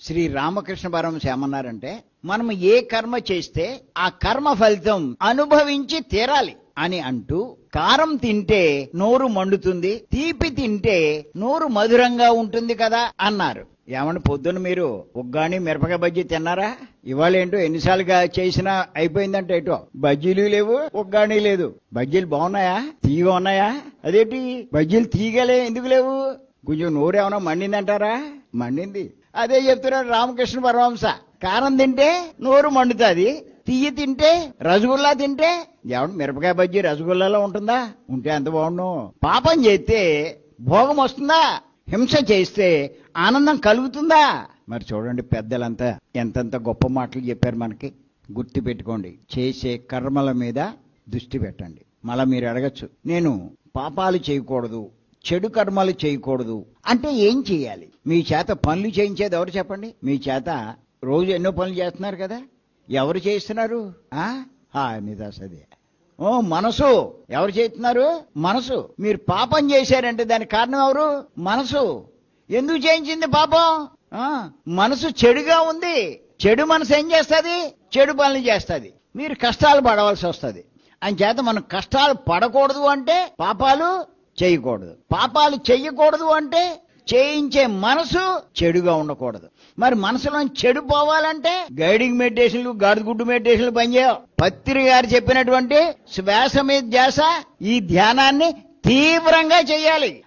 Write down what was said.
శ్రీ రామకృష్ణ పరమశ ఏమన్నారంటే మనం ఏ కర్మ చేస్తే ఆ కర్మ ఫలితం అనుభవించి తీరాలి అని అంటూ కారం తింటే నోరు మండుతుంది తీపి తింటే నోరు మధురంగా ఉంటుంది కదా అన్నారు. ఏమన్నా పొద్దున మీరు ఉగ్గాని మిరపకాయ బజ్జీ తిన్నారా? ఇవాళ ఏంటో ఎన్నిసార్లుగా చేసినా అయిపోయిందంటే ఏటో బజ్జీలు లేవు ఉగ్గాని లేదు. బజ్జీలు బాగున్నాయా? తీగ ఉన్నాయా? అదేంటి? బజ్జీలు తీగలే ఎందుకు లేవు? కొంచెం నోరు ఏమైనా మండిందంటారా? మండింది. అదే చెప్తున్నాడు రామకృష్ణ పరమహంస. కారం తింటే నోరు మండుతుంది తీయ తింటే రసగుల్లా తింటే ఎవడు మిరపకాయ బజ్జీ రసగుల్లాలో ఉంటుందా? ఉంటే ఎంత బాగుండు. పాపం చేస్తే భోగం వస్తుందా? హింస చేస్తే ఆనందం కలుగుతుందా? మరి చూడండి పెద్దలంతా ఎంతెంత గొప్ప మాటలు చెప్పారు మనకి. గుర్తు పెట్టుకోండి. చేసే కర్మల మీద దృష్టి పెట్టండి. మళ్ళా మీరు అడగచ్చు. నేను పాపాలు చేయకూడదు చెడు కర్మలు చేయకూడదు అంటే ఏం చేయాలి? మీ చేత పనులు చేయించేది ఎవరు చెప్పండి? మీ చేత రోజు ఎన్నో పనులు చేస్తున్నారు కదా? ఎవరు చేస్తున్నారు నిదాస్ అదే. ఓ మనసు. ఎవరు చేస్తున్నారు మనసు. మీరు పాపం చేశారంటే దానికి కారణం ఎవరు? మనసు. ఎందుకు చేయించింది పాపం? మనసు చెడుగా ఉంది. చెడు మనసు ఏం చేస్తుంది? చెడు పనులు చేస్తుంది. మీరు కష్టాలు పడవలసి వస్తుంది. చేత మనం కష్టాలు పడకూడదు అంటే పాపాలు చేయకూడదు. పాపాలు చెయ్యకూడదు అంటే చేయించే మనసు చెడుగా ఉండకూడదు. మరి మనసులో చెడు పోవాలంటే గైడింగ్ మెడిటేషన్లు గాడిగుడ్డు మెడిటేషన్లు పనిచేయవు. పత్రి గారు చెప్పినటువంటి శ్వాస మీద ధ్యాస ఈ ధ్యానాన్ని తీవ్రంగా చేయాలి.